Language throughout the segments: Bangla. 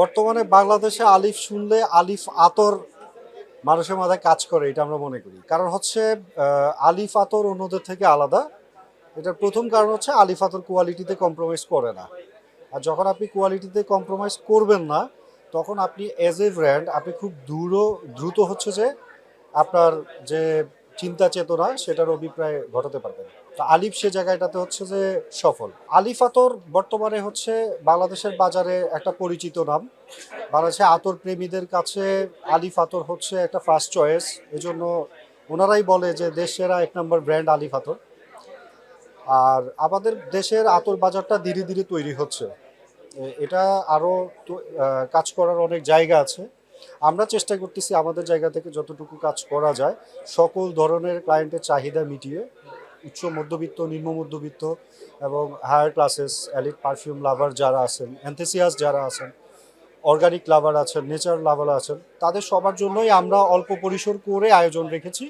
বর্তমানে বাংলাদেশে আলিফ শুনলে আলিফ আতর মানুষের মাথায় কাজ করে, এটা আমরা মনে করি। কারণ হচ্ছে আলিফ আতর অন্যদের থেকে আলাদা। এটার প্রথম কারণ হচ্ছে আলিফ আতর কোয়ালিটিতে কম্প্রোমাইজ করে না। আর যখন আপনি কোয়ালিটিতে কম্প্রোমাইজ করবেন না, তখন আপনি এজ এ ব্র্যান্ড আপনি খুব দূর, দ্রুত হচ্ছে যে আপনার যে চিন্তা চেতনা সেটার অভিপ্রায় ঘটাতে পারবেন। আলিফ সে জায়গাটাতে হচ্ছে যে সফল। আলিফ আতর বর্তমানে হচ্ছে বাংলাদেশের বাজারে একটা পরিচিত নাম। বাংলাদেশে আতর প্রেমীদের কাছে আলিফ আতর হচ্ছে একটা ফার্স্ট চয়েস এজন্য ওনারাই বলে যে দেশের এক নম্বর ব্র্যান্ড আলিফ আতর। আর আমাদের দেশের আতর বাজারটা ধীরে ধীরে তৈরি হচ্ছে। এটা আরও কাজ করার অনেক জায়গা আছে। আমরা চেষ্টা করতেছি আমাদের জায়গা থেকে যতটুকু কাজ করা যায়, সকল ধরনের ক্লায়েন্টের চাহিদা মিটিয়ে উচ্চ মধ্যবিত্ত, নিম্ন মধ্যবিত্ত এবং higher classes elite perfume lover যারা আছেন অ্যান্থেসিয়াস যারা আছেন অর্গানিক লাভার আছেন নেচার লাভার আছেন, তাদের সবার জন্যই আমরা অল্প পরিসর করে আয়োজন রেখেছি।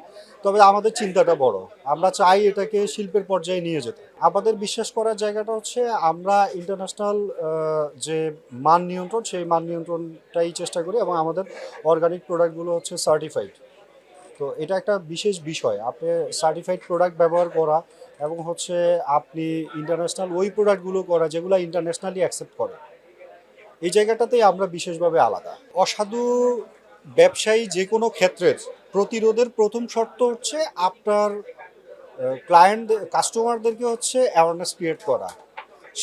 তবে আমাদের চিন্তাটা বড়। আমরা চাই এটাকে শিল্পের পর্যায়ে নিয়ে যেতে। আমাদের বিশ্বাস করার জায়গাটা হচ্ছে আমরা ইন্টারন্যাশনাল যে মান নিয়ন্ত্রণ, সেই মান নিয়ন্ত্রণটাই চেষ্টা করি এবং আমাদের অর্গানিক প্রোডাক্টগুলো হচ্ছে সার্টিফাইড তো এটা একটা বিশেষ বিষয়। আপনি সার্টিফাইড প্রোডাক্ট ব্যবহার করা এবং হচ্ছে আপনি ইন্টারন্যাশনাল ওই প্রোডাক্টগুলো করা যেগুলো ইন্টারন্যাশনালি অ্যাকসেপ্ট করে। এই জায়গাটাতেই আমরা বিশেষভাবে আলাদা। অসাধু ব্যবসায়ী যে কোনো ক্ষেত্রের প্রতিরোধের প্রথম শর্ত হচ্ছে আপনার ক্লায়েন্ট কাস্টমারদেরকে হচ্ছে অ্যাওয়ারনেস ক্রিয়েট করা।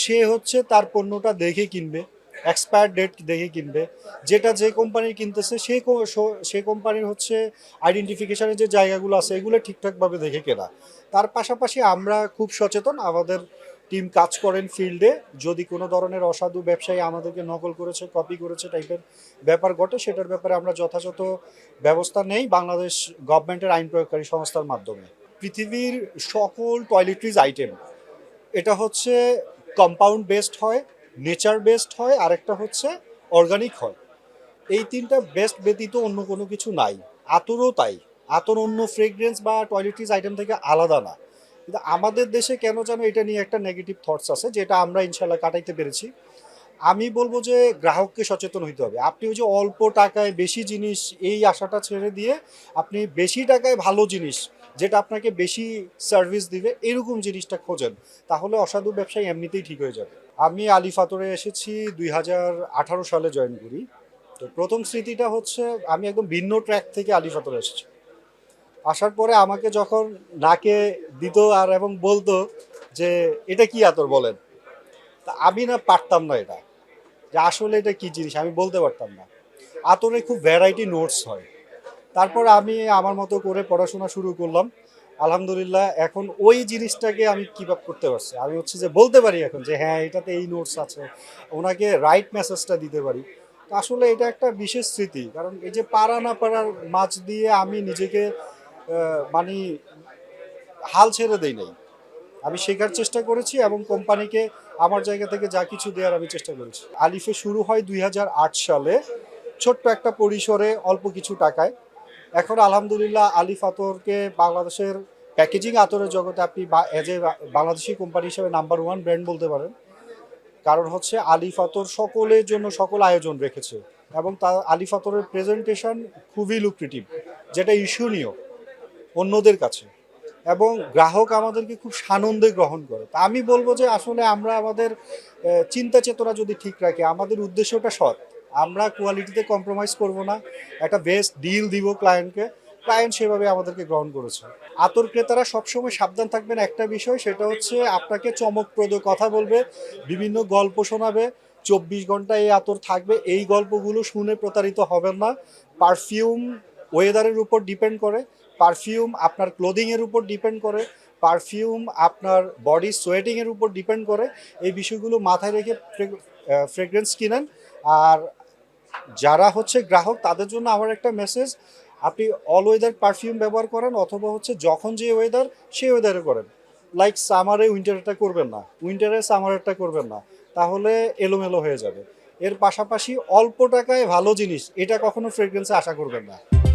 সে হচ্ছে তার পণ্যটা দেখে কিনবে। এক্সপায়ার ডেট দেখে কিনবে। যেটা যে কোম্পানির কিনতেছে, সে কো- সো- সে কোম্পানির হচ্ছে আইডেন্টিফিকেশনের যে জায়গাগুলো আছে, এগুলো ঠিকঠাকভাবে দেখে কেনা। তার পাশাপাশি আমরা খুব সচেতন, আমাদের টিম কাজ করেন ফিল্ডে যদি কোনো ধরনের অসাধু ব্যবসায়ী আমাদেরকে নকল করেছে কপি করেছে টাইপের ব্যাপার ঘটে, সেটার ব্যাপারে আমরা যথাযথ ব্যবস্থা নেই বাংলাদেশ গভর্নমেন্টের আইন প্রয়োগকারী সংস্থার মাধ্যমে। পৃথিবীর সকল টয়লেট্রিজ আইটেম এটা হচ্ছে কম্পাউন্ড বেসড হয়। নেচার বেসড হয়, আরেকটা হচ্ছে অর্গানিক হয়। এই তিনটা বেস্ট ব্যতীত অন্য কোনো কিছু নাই। আতরও তাই। আতর অন্য ফ্রেগরেন্স বা টয়লেট্রিজ আইটেম থেকে আলাদা না। কিন্তু আমাদের দেশে কেন যেন এটা নিয়ে একটা নেগেটিভ থটস আছে, যেটা আমরা ইনশাল্লাহ কাটাইতে পেরেছি। আমি বলব যে গ্রাহককে সচেতন হইতে হবে। আপনি ওই যে অল্প টাকায় বেশি জিনিস এই আশাটা ছেড়ে দিয়ে আপনি বেশি টাকায় ভালো জিনিস যেটা আপনাকে বেশি সার্ভিস দিবে, এরকম জিনিসটা খোঁজেন। তাহলে অসাধু ব্যবসায়ী এমনিতেই ঠিক হয়ে যাবে। আমি আলী ফাতরে এসেছি দুই হাজার আঠারো সালে জয়েন করি। তো প্রথম স্মৃতিটা হচ্ছে, আমি একদম ভিন্ন ট্র্যাক থেকে আলী ফাতরে এসেছি। আসার পরে আমাকে যখন নাকে দিত আর এবং বলতো যে, এটা কি আতর? বলেন। তা আমি না পারতাম না এটা। যে আসলে এটা কি জিনিস? আমি বলতে পারতাম না। আতরে খুব ভ্যারাইটি নোটস হয়। তারপর আমি আমার মতো করে পড়াশোনা শুরু করলাম। আলহামদুলিল্লাহ, এখন ওই জিনিসটাকে আমি কিপ আপ করতে পারছি। আমি হচ্ছে যে বলতে পারি এখন যে হ্যাঁ এটাতে এই নোটস আছে, ওনাকে রাইট মেসেজটা দিতে পারি। আসলে এটা একটা বিশেষ স্মৃতি, কারণ এই যে পারা না পারার মাছ দিয়ে আমি নিজেকে মানে হাল ছেড়ে দেই নাই। আমি শেখার চেষ্টা করেছি এবং কোম্পানিকে আমার জায়গা থেকে যা কিছু দেওয়ার আমি চেষ্টা করেছি। আলিফে শুরু হয় দুই হাজার আট সালে, ছোট্ট একটা পরিসরে অল্প কিছু টাকায়। এখন আলহামদুলিল্লাহ আলিফ আতরকে বাংলাদেশের প্যাকেজিং আতরের জগতে আপনি এজ এ বাংলাদেশি কোম্পানি হিসেবে নাম্বার ওয়ান ব্র্যান্ড বলতে পারেন। কারণ হচ্ছে আলিফ আতর সকলের জন্য সকল আয়োজন রেখেছে এবং তা আলিফ আতরের প্রেজেন্টেশন খুবই লুক্রেটিভ যেটা ইস্যুনীয় অন্যদের কাছে। এবং গ্রাহক আমাদেরকে খুব সানন্দে গ্রহণ করে। তা আমি বলব যে আসলে আমরা আমাদের চিন্তা চেতনা যদি ঠিক রাখি, আমাদের উদ্দেশ্যটা সৎ। আমরা কোয়ালিটিতে কম্প্রোমাইজ করব না। একটা বেস্ট ডিল দিব ক্লায়েন্টকে ক্লায়েন্ট সেভাবে আমাদেরকে গ্রহণ করেছে। আতর ক্রেতারা সবসময় সাবধান থাকবেন একটা বিষয়, সেটা হচ্ছে আপনাকে চমকপ্রদ কথা বলবে, বিভিন্ন গল্প শোনাবে, চব্বিশ ঘণ্টা এই আতর থাকবে, এই গল্পগুলো শুনে প্রতারিত হবেন না। পারফিউম ওয়েদারের উপর ডিপেন্ড করে পারফিউম আপনার ক্লোদিংয়ের উপর ডিপেন্ড করে পারফিউম আপনার বডি সোয়েটিংয়ের উপর ডিপেন্ড করে, এই বিষয়গুলো মাথায় রেখে ফ্রেগ্রেন্স কিনেন। আর যারা হচ্ছে গ্রাহক, তাদের জন্য আমার একটা মেসেজ আপনি অল ওয়েদার পারফিউম ব্যবহার করেন অথবা হচ্ছে যখন যে ওয়েদার সেই ওয়েদারে করেন। লাইক সামারে উইন্টারটা করবেন না। উইন্টারে সামারেরটা করবেন না। তাহলে এলোমেলো হয়ে যাবে। এর পাশাপাশি অল্প টাকায় ভালো জিনিস, এটা কখনো ফ্রেগ্রেন্সে আশা করবেন না।